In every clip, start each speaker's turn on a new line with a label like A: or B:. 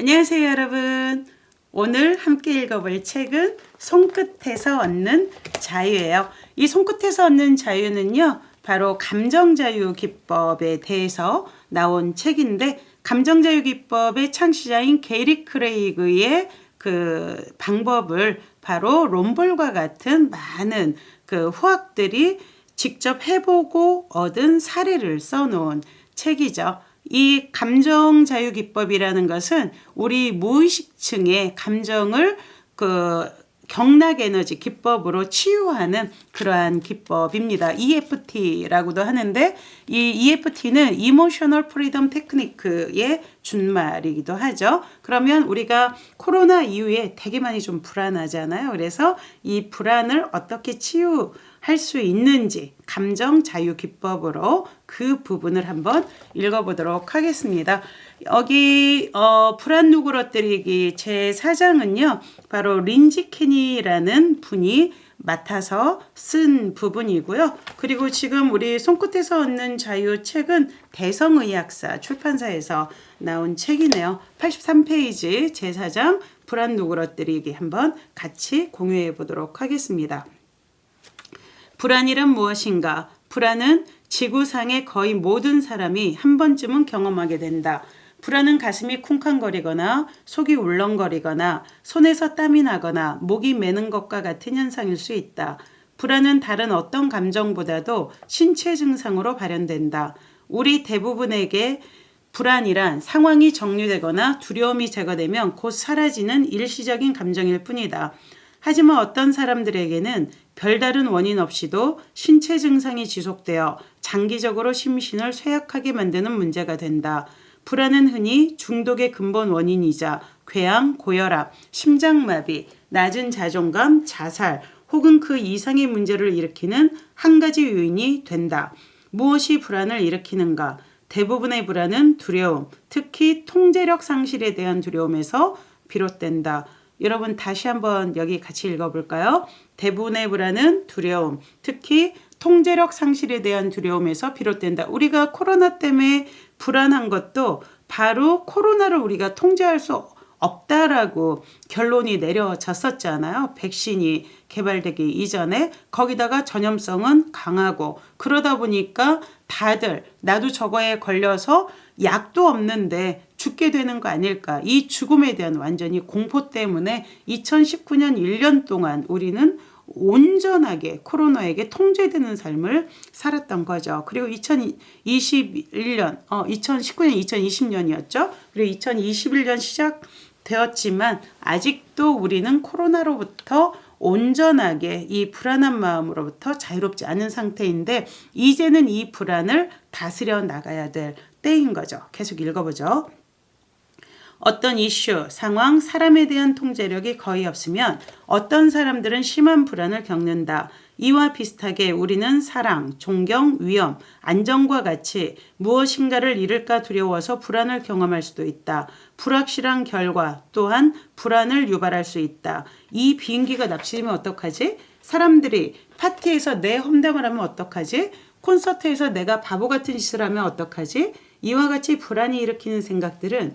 A: 안녕하세요, 여러분. 오늘 함께 읽어볼 책은 손끝에서 얻는 자유예요. 이 손끝에서 얻는 자유는요, 바로 감정자유 기법에 대해서 나온 책인데, 감정자유 기법의 창시자인 게리 크레이그의 그 방법을 바로 롬볼과 같은 많은 그 후학들이 직접 해보고 얻은 사례를 써놓은 책이죠. 이 감정 자유 기법이라는 것은 우리 무의식층의 감정을 그 경락 에너지 기법으로 치유하는 그러한 기법입니다. EFT라고도 하는데 이 EFT는 Emotional Freedom Technique의 준말이기도 하죠. 그러면 우리가 코로나 이후에 되게 많이 좀 불안하잖아요. 그래서 이 불안을 어떻게 치유 할 수 있는지 감정 자유 기법으로 그 부분을 한번 읽어보도록 하겠습니다. 여기 어, 불안 누그러뜨리기 제 4장은요. 바로 린지 케니라는 분이 맡아서 쓴 부분이고요. 그리고 지금 우리 손끝에서 얻는 자유 책은 대성의학사 출판사에서 나온 책이네요. 83페이지 제4장 불안 누그러뜨리기 한번 같이 공유해 보도록 하겠습니다. 불안이란 무엇인가? 불안은 지구상의 거의 모든 사람이 한 번쯤은 경험하게 된다. 불안은 가슴이 쿵쾅거리거나 속이 울렁거리거나 손에서 땀이 나거나 목이 메는 것과 같은 현상일 수 있다. 불안은 다른 어떤 감정보다도 신체 증상으로 발현된다. 우리 대부분에게 불안이란 상황이 정리되거나 두려움이 제거되면 곧 사라지는 일시적인 감정일 뿐이다. 하지만 어떤 사람들에게는 별다른 원인 없이도 신체 증상이 지속되어 장기적으로 심신을 쇠약하게 만드는 문제가 된다. 불안은 흔히 중독의 근본 원인이자 궤양, 고혈압, 심장마비, 낮은 자존감, 자살 혹은 그 이상의 문제를 일으키는 한 가지 요인이 된다. 무엇이 불안을 일으키는가? 대부분의 불안은 두려움, 특히 통제력 상실에 대한 두려움에서 비롯된다. 여러분 다시 한번 여기 같이 읽어볼까요? 불안은 두려움, 특히 통제력 상실에 대한 두려움에서 비롯된다. 우리가 코로나 때문에 불안한 것도 바로 코로나를 우리가 통제할 수 없다라고 결론이 내려졌었잖아요. 백신이 개발되기 이전에 거기다가 전염성은 강하고 그러다 보니까 다들 나도 저거에 걸려서 약도 없는데 죽게 되는 거 아닐까. 이 죽음에 대한 완전히 공포 때문에 2019년 1년 동안 우리는 온전하게 코로나에게 통제되는 삶을 살았던 거죠. 그리고 2021년, 어, 2019년, 2020년이었죠. 그리고 2021년 시작되었지만 아직도 우리는 코로나로부터 온전하게 이 불안한 마음으로부터 자유롭지 않은 상태인데 이제는 이 불안을 다스려 나가야 될 때인 거죠. 계속 읽어보죠. 어떤 이슈, 상황, 사람에 대한 통제력이 거의 없으면 어떤 사람들은 심한 불안을 겪는다. 이와 비슷하게 우리는 사랑, 존경, 위험, 안정과 같이 무엇인가를 잃을까 두려워서 불안을 경험할 수도 있다. 불확실한 결과 또한 불안을 유발할 수 있다. 이 비행기가 납치되면 어떡하지? 사람들이 파티에서 내 험담을 하면 어떡하지? 콘서트에서 내가 바보 같은 짓을 하면 어떡하지? 이와 같이 불안이 일으키는 생각들은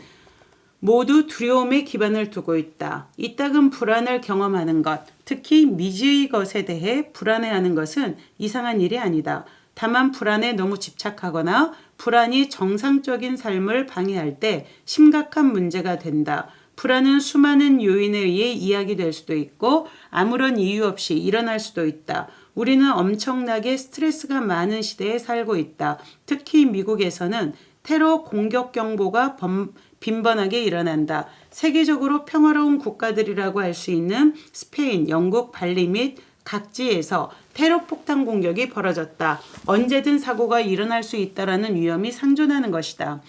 A: 모두 두려움에 기반을 두고 있다. 이따금 불안을 경험하는 것, 특히 미지의 것에 대해 불안해하는 것은 이상한 일이 아니다. 다만 불안에 너무 집착하거나 불안이 정상적인 삶을 방해할 때 심각한 문제가 된다. 불안은 수많은 요인에 의해 이야기될 수도 있고 아무런 이유 없이 일어날 수도 있다. 우리는 엄청나게 스트레스가 많은 시대에 살고 있다. 특히 미국에서는 테러 공격 경보가 범, 빈번하게 일어난다. 세계적으로 평화로운 국가들이라고 할 수 있는 스페인, 영국, 발리 및 각지에서 테러 폭탄 공격이 벌어졌다. 언제든 사고가 일어날 수 있다라는 위험이 상존하는 것이다.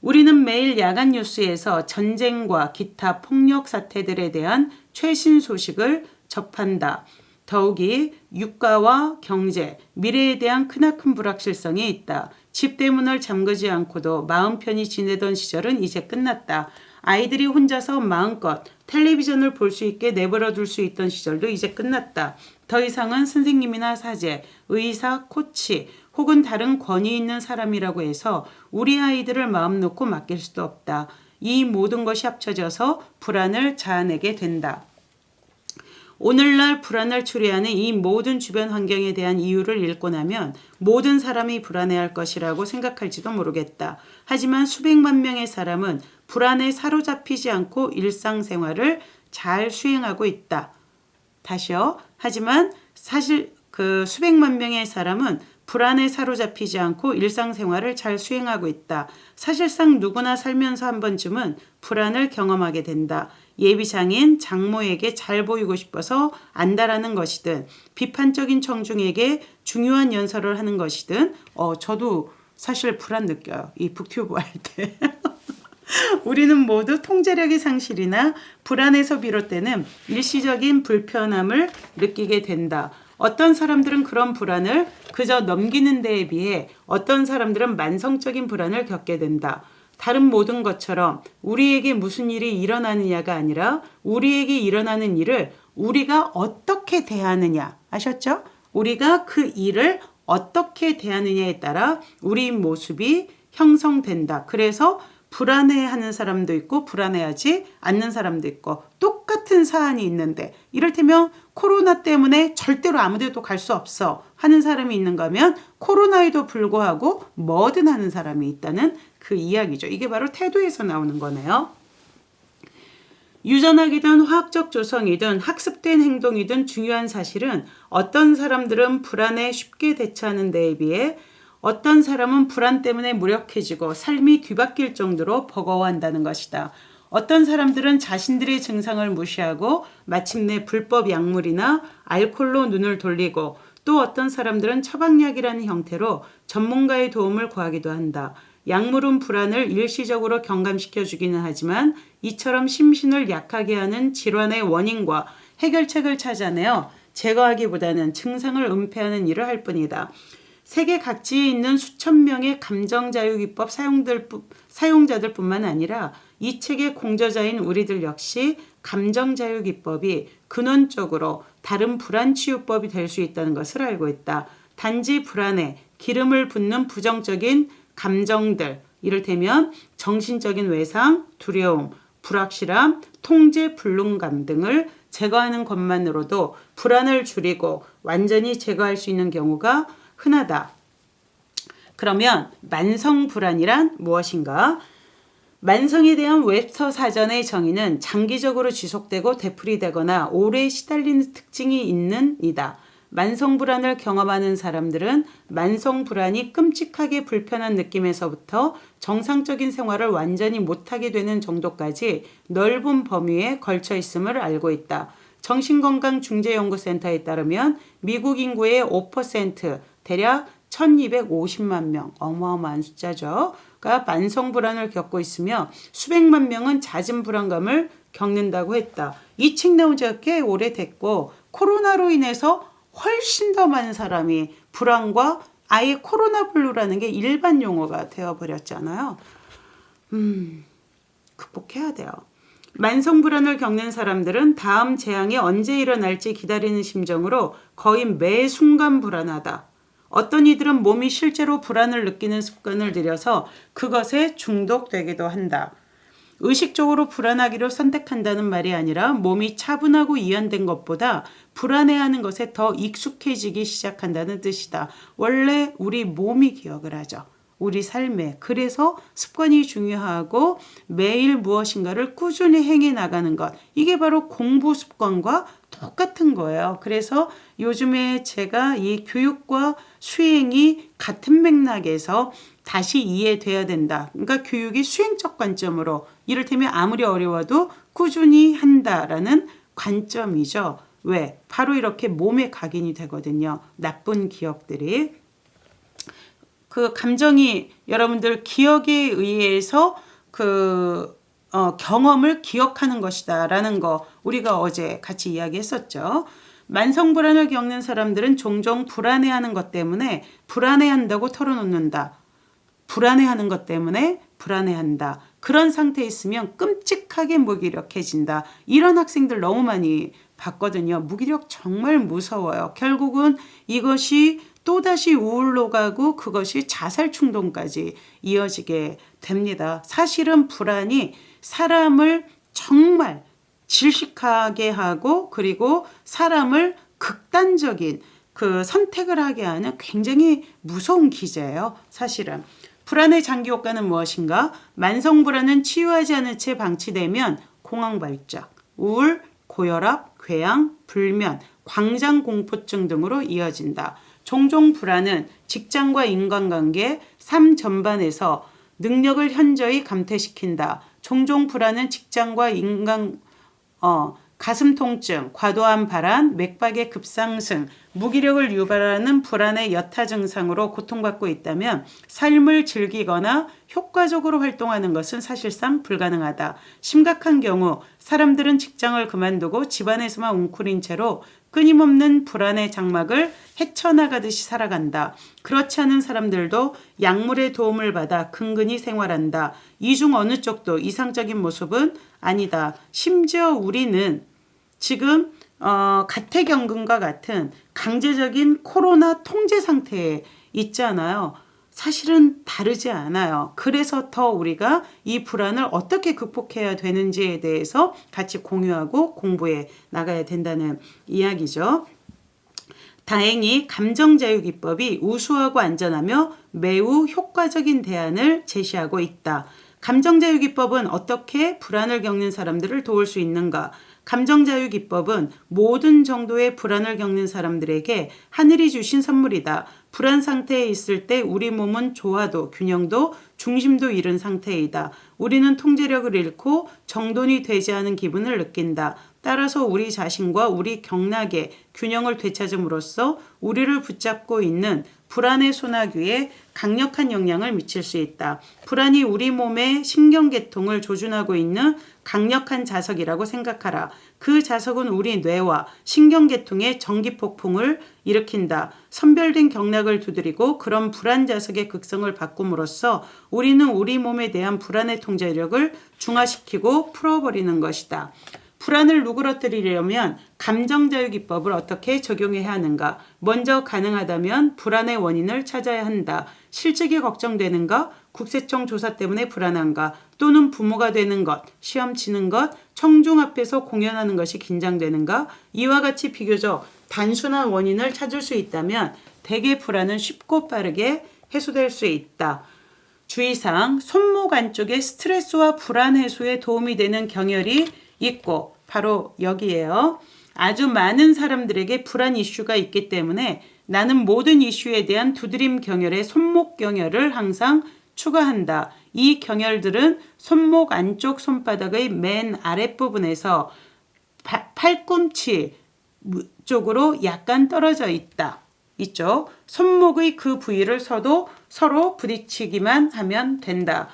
A: 우리는 매일 야간 뉴스에서 전쟁과 기타 폭력 사태들에 대한 최신 소식을 접한다. 더욱이 유가와 경제, 미래에 대한 크나큰 불확실성이 있다. 집 대문을 잠그지 않고도 마음 편히 지내던 시절은 이제 끝났다. 아이들이 혼자서 마음껏 텔레비전을 볼 수 있게 내버려 둘 수 있던 시절도 이제 끝났다. 더 이상은 선생님이나 사제, 의사, 코치 혹은 다른 권위 있는 사람이라고 해서 우리 아이들을 마음 놓고 맡길 수도 없다. 이 모든 것이 합쳐져서 불안을 자아내게 된다. 오늘날 불안을 초래하는 이 모든 주변 환경에 대한 이유를 읽고 나면 모든 사람이 불안해할 것이라고 생각할지도 모르겠다. 하지만 수백만 명의 사람은 불안에 사로잡히지 않고 일상생활을 잘 수행하고 있다. 다시요. 하지만 사실 그 수백만 명의 사람은 불안에 사로잡히지 않고 일상생활을 잘 수행하고 있다. 사실상 누구나 살면서 한 번쯤은 불안을 경험하게 된다. 예비장인 장모에게 잘 보이고 싶어서 안다라는 것이든 비판적인 청중에게 중요한 연설을 하는 것이든 어 저도 사실 불안 느껴요. 이 북튜브 할 때. 우리는 모두 통제력의 상실이나 불안에서 비롯되는 일시적인 불편함을 느끼게 된다. 어떤 사람들은 그런 불안을 그저 넘기는 데에 비해 어떤 사람들은 만성적인 불안을 겪게 된다. 다른 모든 것처럼 우리에게 무슨 일이 일어나느냐가 아니라 우리에게 일어나는 일을 우리가 어떻게 대하느냐. 아셨죠? 우리가 그 일을 어떻게 대하느냐에 따라 우리 모습이 형성된다. 그래서 불안해하는 사람도 있고 불안해하지 않는 사람도 있고 똑같은 사안이 있는데 이를테면 코로나 때문에 절대로 아무데도 갈 수 없어 하는 사람이 있는가 하면 코로나에도 불구하고 뭐든 하는 사람이 있다는 그 이야기죠. 이게 바로 태도에서 나오는 거네요. 유전학이든 화학적 조성이든 학습된 행동이든 중요한 사실은 어떤 사람들은 불안에 쉽게 대처하는 데에 비해 어떤 사람은 불안 때문에 무력해지고 삶이 뒤바뀔 정도로 버거워한다는 것이다. 어떤 사람들은 자신들의 증상을 무시하고 마침내 불법 약물이나 알코올로 눈을 돌리고 또 어떤 사람들은 처방약이라는 형태로 전문가의 도움을 구하기도 한다. 약물은 불안을 일시적으로 경감시켜 주기는 하지만 이처럼 심신을 약하게 하는 질환의 원인과 해결책을 찾아내어 제거하기보다는 증상을 은폐하는 일을 할 뿐이다. 세계 각지에 있는 수천 명의 감정자유기법 사용들, 사용자들 뿐만 아니라 이 책의 공저자인 우리들 역시 감정자유기법이 근원적으로 다른 불안치유법이 될 수 있다는 것을 알고 있다. 단지 불안에 기름을 붓는 부정적인 감정들, 이를테면 정신적인 외상, 두려움, 불확실함, 통제 불능감 등을 제거하는 것만으로도 불안을 줄이고 완전히 제거할 수 있는 경우가 흔하다. 그러면 만성 불안이란 무엇인가? 만성에 대한 웹스터 사전의 정의는 장기적으로 지속되고 되풀이되거나 오래 시달리는 특징이 있는 이다. 만성 불안을 경험하는 사람들은 만성 불안이 끔찍하게 불편한 느낌에서부터 정상적인 생활을 완전히 못하게 되는 정도까지 넓은 범위에 걸쳐 있음을 알고 있다. 정신건강중재연구센터에 따르면 미국 인구의 5% 대략 1250만 명, 어마어마한 숫자죠. 가 만성 불안을 겪고 있으며 수백만 명은 잦은 불안감을 겪는다고 했다. 이 책 나온 지가 꽤 오래됐고 코로나로 인해서 훨씬 더 많은 사람이 불안과 아예 코로나 블루라는 게 일반 용어가 되어 버렸잖아요. 음, 극복해야 돼요. 만성 불안을 겪는 사람들은 다음 재앙이 언제 일어날지 기다리는 심정으로 거의 매 순간 불안하다. 어떤 이들은 몸이 실제로 불안을 느끼는 습관을 들여서 그것에 중독되기도 한다. 의식적으로 불안하기를 선택한다는 말이 아니라 몸이 차분하고 이완된 것보다 불안해하는 것에 더 익숙해지기 시작한다는 뜻이다. 원래 우리 몸이 기억을 하죠. 우리 삶에. 그래서 습관이 중요하고 매일 무엇인가를 꾸준히 행해 나가는 것. 이게 바로 공부 습관과 똑같은 거예요. 그래서 요즘에 제가 이 교육과 수행이 같은 맥락에서 다시 이해돼야 된다. 그러니까 교육이 수행적 관점으로 이를테면 아무리 어려워도 꾸준히 한다라는 관점이죠. 왜? 바로 이렇게 몸에 각인이 되거든요. 나쁜 기억들이. 그 감정이 여러분들 기억에 의해서 그 어, 경험을 기억하는 것이다 라는 거 우리가 어제 같이 이야기했었죠. 만성 불안을 겪는 사람들은 종종 불안해하는 것 때문에 불안해한다고 털어놓는다. 불안해하는 것 때문에 불안해한다. 그런 상태에 있으면 끔찍하게 무기력해진다. 이런 학생들 너무 많이 봤거든요. 무기력 정말 무서워요. 결국은 이것이 또다시 우울로 가고 그것이 자살 충동까지 이어지게 됩니다. 사실은 불안이 사람을 정말 질식하게 하고 그리고 사람을 극단적인 그 선택을 하게 하는 굉장히 무서운 기제예요. 사실은. 불안의 장기 효과는 무엇인가? 만성 불안은 치유하지 않은 채 방치되면 공황 발작, 우울, 고혈압, 궤양, 불면, 광장 공포증 등으로 이어진다. 종종 불안은 직장과 인간관계, 삶 전반에서 능력을 현저히 감퇴시킨다. 종종 불안은 직장과 인간 어, 가슴 통증, 과도한 발한, 맥박의 급상승, 무기력을 유발하는 불안의 여타 증상으로 고통받고 있다면 삶을 즐기거나 효과적으로 활동하는 것은 사실상 불가능하다. 심각한 경우 사람들은 직장을 그만두고 집안에서만 웅크린 채로 끊임없는 불안의 장막을 헤쳐나가듯이 살아간다. 그렇지 않은 사람들도 약물의 도움을 받아 근근히 생활한다. 이 중 어느 쪽도 이상적인 모습은 아니다. 심지어 우리는 지금 어, 가택연금과 같은 강제적인 코로나 통제 상태에 있잖아요. 사실은 다르지 않아요. 그래서 더 우리가 이 불안을 어떻게 극복해야 되는지에 대해서 같이 공유하고 공부해 나가야 된다는 이야기죠. 다행히 감정자유기법이 우수하고 안전하며 매우 효과적인 대안을 제시하고 있다. 감정자유기법은 어떻게 불안을 겪는 사람들을 도울 수 있는가? 감정자유 기법은 모든 정도의 불안을 겪는 사람들에게 하늘이 주신 선물이다. 불안 상태에 있을 때 우리 몸은 조화도, 균형도, 중심도 잃은 상태이다. 우리는 통제력을 잃고 정돈이 되지 않은 기분을 느낀다. 따라서 우리 자신과 우리 경락의 균형을 되찾음으로써 우리를 붙잡고 있는 불안의 소나귀에 강력한 영향을 미칠 수 있다. 불안이 우리 몸의 신경계통을 조준하고 있는 강력한 자석이라고 생각하라. 그 자석은 우리 뇌와 신경계통의 전기폭풍을 일으킨다. 선별된 경락을 두드리고 그런 불안 자석의 극성을 바꿈으로써 우리는 우리 몸에 대한 불안의 통제력을 중화시키고 풀어버리는 것이다. 불안을 누그러뜨리려면 감정자유기법을 어떻게 적용해야 하는가? 먼저 가능하다면 불안의 원인을 찾아야 한다. 실직이 걱정되는가? 국세청 조사 때문에 불안한가? 또는 부모가 되는 것, 시험 치는 것, 청중 앞에서 공연하는 것이 긴장되는가? 이와 같이 비교적 단순한 원인을 찾을 수 있다면 대개 불안은 쉽고 빠르게 해소될 수 있다. 주의사항, 손목 안쪽에 스트레스와 불안 해소에 도움이 되는 경혈이 있고 바로 여기에요. 아주 많은 사람들에게 불안 이슈가 있기 때문에 나는 모든 이슈에 대한 두드림 경혈의 손목 경혈을 항상 추가한다. 이 경혈들은 손목 안쪽 손바닥의 맨 아랫부분에서 바, 팔꿈치 쪽으로 약간 떨어져 있다. 있죠. 손목의 그 부위를 서도 서로 부딪히기만 하면 된다.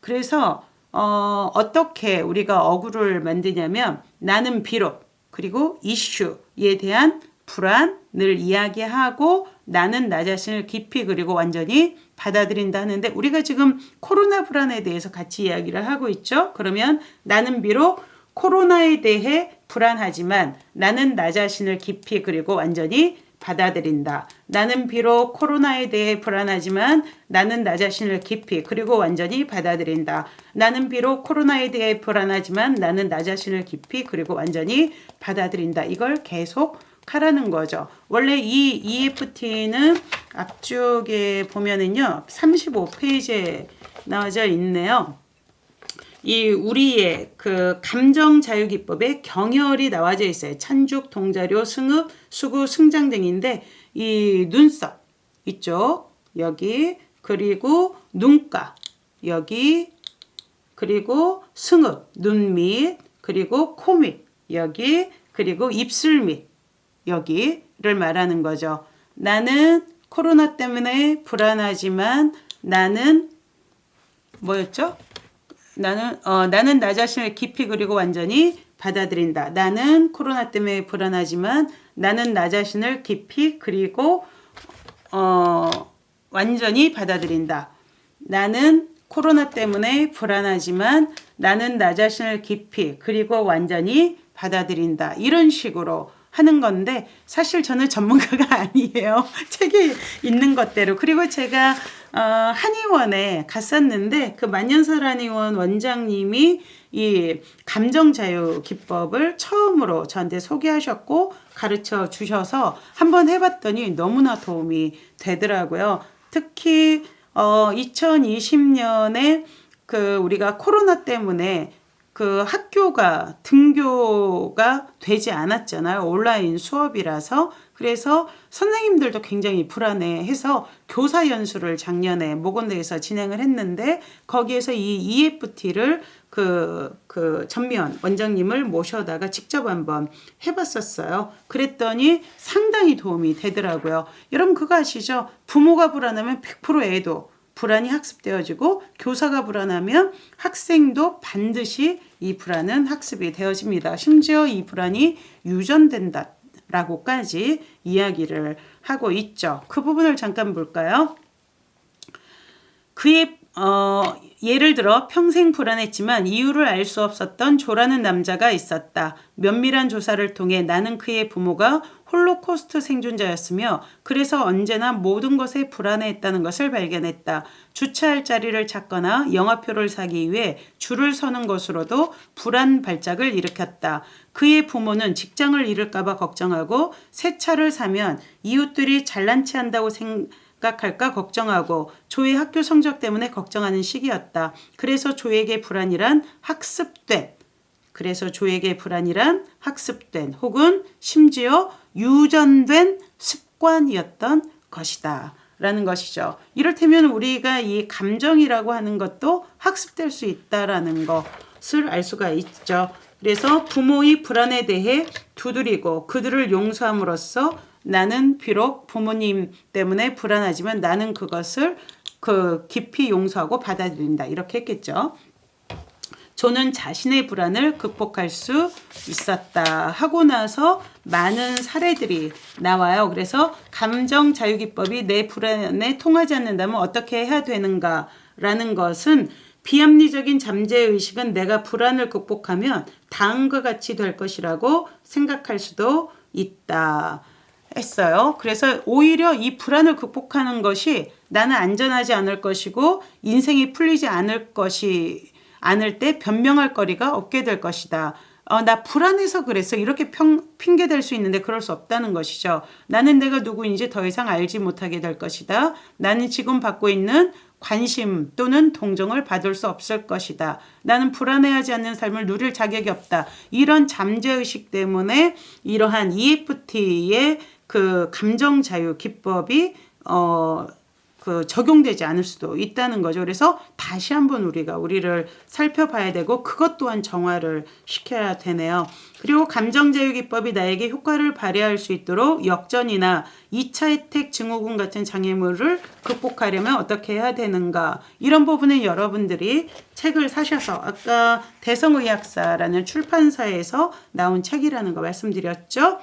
A: 그래서 어, 어떻게 우리가 어구를 만드냐면 나는 비록 그리고 이슈에 대한 불안을 이야기하고 나는 나 자신을 깊이 그리고 완전히 받아들인다 하는데 우리가 지금 코로나 불안에 대해서 같이 이야기를 하고 있죠. 그러면 나는 비록 코로나에 대해 불안하지만 나는 나 자신을 깊이 그리고 완전히 받아들인다. 나는 비록 코로나에 대해 불안하지만 나는 나 자신을 깊이 그리고 완전히 받아들인다. 나는 비록 코로나에 대해 불안하지만 나는 나 자신을 깊이 그리고 완전히 받아들인다. 이걸 계속 하라는 거죠. 원래 이 EFT는 앞쪽에 보면은요. 35페이지에 나와져 있네요. 이 우리의 그 감정 자유 기법에 경혈이 나와져 있어요. 찬죽, 동자료, 승읍, 수구, 승장 등인데 이 눈썹 있죠. 여기 그리고 눈가 여기 그리고 승읍 눈 밑 그리고 코 밑 여기 그리고 입술 밑 여기를 말하는 거죠. 나는 코로나 때문에 불안하지만 나는 뭐였죠? 나는 어, 나는 나 자신을 깊이 그리고 완전히 받아들인다. 나는 코로나 때문에 불안하지만 나는 나 자신을 깊이 그리고 어, 완전히 받아들인다. 나는 코로나 때문에 불안하지만 나는 나 자신을 깊이 그리고 완전히 받아들인다. 이런 식으로 하는 건데 사실 저는 전문가가 아니에요. 책에 있는 것대로. 그리고 제가 어, 한의원에 갔었는데 그 만년설 한의원 원장님이 이 감정 자유 기법을 처음으로 저한테 소개하셨고 가르쳐 주셔서 한번 해봤더니 너무나 도움이 되더라고요. 특히 어 2020년에 그 우리가 코로나 때문에 그 학교가 등교가 되지 않았잖아요. 온라인 수업이라서. 그래서 선생님들도 굉장히 불안해해서 교사 연수를 작년에 모건대에서 진행을 했는데 거기에서 이 EFT를 그, 그 전면 원장님을 모셔다가 직접 한번 해봤었어요. 그랬더니 상당히 도움이 되더라고요. 여러분 그거 아시죠? 부모가 불안하면 100% 애도 불안이 학습되어지고 교사가 불안하면 학생도 반드시 이 불안은 학습이 되어집니다. 심지어 이 불안이 유전된다. 라고까지 이야기를 하고 있죠. 그 부분을 잠깐 볼까요? 그의 어, 예를 들어 평생 불안했지만 이유를 알 수 없었던 조라는 남자가 있었다. 면밀한 조사를 통해 나는 그의 부모가 홀로코스트 생존자였으며 그래서 언제나 모든 것에 불안해했다는 것을 발견했다. 주차할 자리를 찾거나 영화표를 사기 위해 줄을 서는 것으로도 불안 발작을 일으켰다. 그의 부모는 직장을 잃을까봐 걱정하고 새 차를 사면 이웃들이 잘난 체 한다고 생각 각할까 걱정하고 조의 학교 성적 때문에 걱정하는 시기였다. 그래서 조에게 불안이란 학습된 그래서 조에게 불안이란 학습된 혹은 심지어 유전된 습관이었던 것이다. 라는 것이죠. 이를테면 우리가 이 감정이라고 하는 것도 학습될 수 있다라는 것을 알 수가 있죠. 그래서 부모의 불안에 대해 두드리고 그들을 용서함으로써 나는 비록 부모님 때문에 불안하지만 나는 그것을 그 깊이 용서하고 받아들인다. 이렇게 했겠죠. 저는 자신의 불안을 극복할 수 있었다 하고 나서 많은 사례들이 나와요. 그래서 감정 자유 기법이 내 불안에 통하지 않는다면 어떻게 해야 되는가라는 것은 비합리적인 잠재 의식은 내가 불안을 극복하면 다음과 같이 될 것이라고 생각할 수도 있다. 했어요. 그래서 오히려 이 불안을 극복하는 것이 나는 안전하지 않을 것이고 인생이 풀리지 않을 것이 않을 때 변명할 거리가 없게 될 것이다. 어, 나 불안해서 그랬어. 이렇게 평, 핑계 댈 수 있는데 그럴 수 없다는 것이죠. 나는 내가 누구인지 더 이상 알지 못하게 될 것이다. 나는 지금 받고 있는 관심 또는 동정을 받을 수 없을 것이다. 나는 불안해하지 않는 삶을 누릴 자격이 없다. 이런 잠재의식 때문에 이러한 EFT의 그 감정 자유 기법이 어, 그 적용되지 않을 수도 있다는 거죠. 그래서 다시 한번 우리가 우리를 살펴봐야 되고 그것 또한 정화를 시켜야 되네요. 그리고 감정자유 기법이 나에게 효과를 발휘할 수 있도록 역전이나 2차 혜택 증후군 같은 장애물을 극복하려면 어떻게 해야 되는가 이런 부분은 여러분들이 책을 사셔서 아까 대성의학사라는 출판사에서 나온 책이라는 거 말씀드렸죠.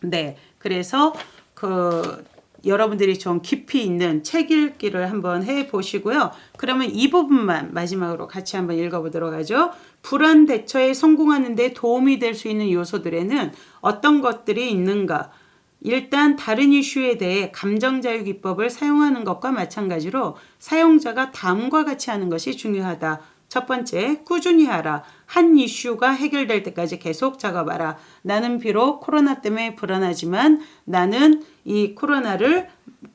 A: 네, 그래서 그 여러분들이 좀 깊이 있는 책 읽기를 한번 해 보시고요. 그러면 이 부분만 마지막으로 같이 한번 읽어 보도록 하죠. 불안 대처에 성공하는 데 도움이 될 수 있는 요소들에는 어떤 것들이 있는가? 일단 다른 이슈에 대해 감정자유 기법을 사용하는 것과 마찬가지로 사용자가 다음과 같이 하는 것이 중요하다. 첫 번째, 꾸준히 하라. 한 이슈가 해결될 때까지 계속 작업하라. 나는 비록 코로나 때문에 불안하지만 나는 이 코로나를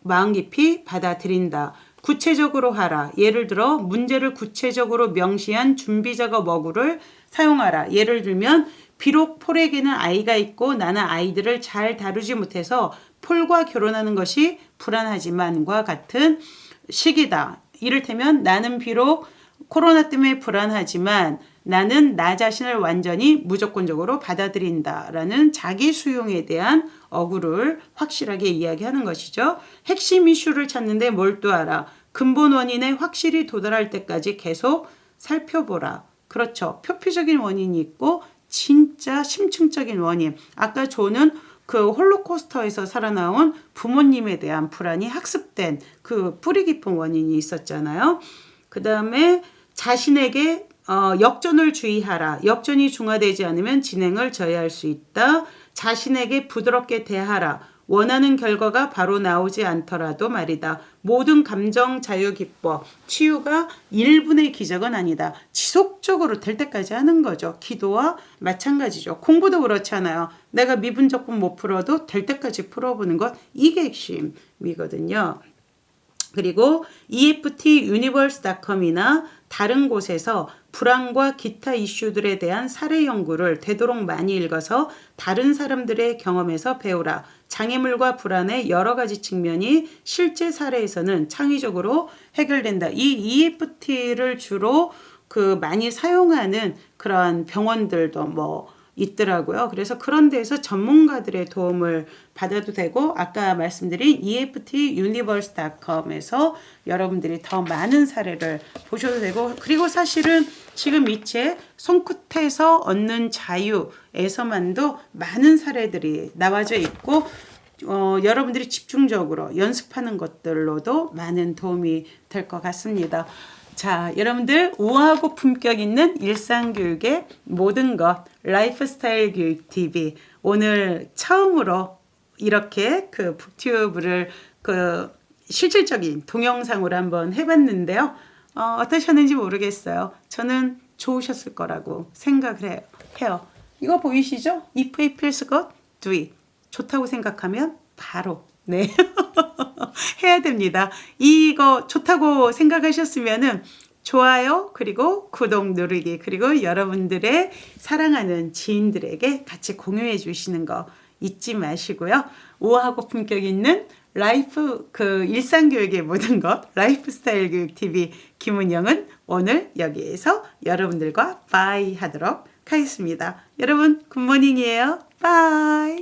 A: 마음 깊이 받아들인다. 구체적으로 하라. 예를 들어 문제를 구체적으로 명시한 준비 작업 어구를 사용하라. 예를 들면 비록 폴에게는 아이가 있고 나는 아이들을 잘 다루지 못해서 폴과 결혼하는 것이 불안하지만과 같은 시기다. 이를테면 나는 비록 코로나 때문에 불안하지만 나는 나 자신을 완전히 무조건적으로 받아들인다라는 자기 수용에 대한 어구를 확실하게 이야기하는 것이죠. 핵심 이슈를 찾는데 몰두하라. 근본 원인에 확실히 도달할 때까지 계속 살펴보라. 그렇죠. 표피적인 원인이 있고 진짜 심층적인 원인. 아까 조는 그 홀로코스터에서 살아나온 부모님에 대한 불안이 학습된 그 뿌리 깊은 원인이 있었잖아요. 그 다음에 자신에게 어, 역전을 주의하라. 역전이 중화되지 않으면 진행을 저해할 수 있다. 자신에게 부드럽게 대하라. 원하는 결과가 바로 나오지 않더라도 말이다. 모든 감정 자유 기법, 치유가 1분의 기적은 아니다. 지속적으로 될 때까지 하는 거죠. 기도와 마찬가지죠. 공부도 그렇잖아요. 내가 미분 적분 못 풀어도 될 때까지 풀어보는 것 이게 핵심이거든요. 그리고 E EFTUniverse.com이나 다른 곳에서 불안과 기타 이슈들에 대한 사례 연구를 되도록 많이 읽어서 다른 사람들의 경험에서 배우라. 장애물과 불안의 여러 가지 측면이 실제 사례에서는 창의적으로 해결된다. 이 EFT를 주로 그 많이 사용하는 그런 병원들도 뭐 있더라고요. 그래서 그런 데서 전문가들의 도움을 받아도 되고 아까 말씀드린 E EFTUniverse.com에서 여러분들이 더 많은 사례를 보셔도 되고 그리고 사실은 지금 이책 손끝에서 얻는 자유에서만도 많은 사례들이 나와져 있고 어, 여러분들이 집중적으로 연습하는 것들로도 많은 도움이 될 것 같습니다. 자, 여러분들 우아하고 품격 있는 일상 교육의 모든 것 라이프스타일 교육 TV 오늘 처음으로 이렇게 그 북튜브를 그 실질적인 동영상으로 한번 해봤는데요. 어, 어떠셨는지 모르겠어요. 저는 좋으셨을 거라고 생각을 해요. 해요. 이거 보이시죠? If it feels good, do it. 좋다고 생각하면 바로 네 해야 됩니다. 이거 좋다고 생각하셨으면은 좋아요 그리고 구독 누르기 그리고 여러분들의 사랑하는 지인들에게 같이 공유해 주시는 거 잊지 마시고요. 우아하고 품격 있는 라이프 그 일상 교육의 모든 것 라이프 스타일 교육 TV 김은영은 오늘 여기에서 여러분들과 바이 하도록 하겠습니다. 여러분 굿모닝이에요. 바이.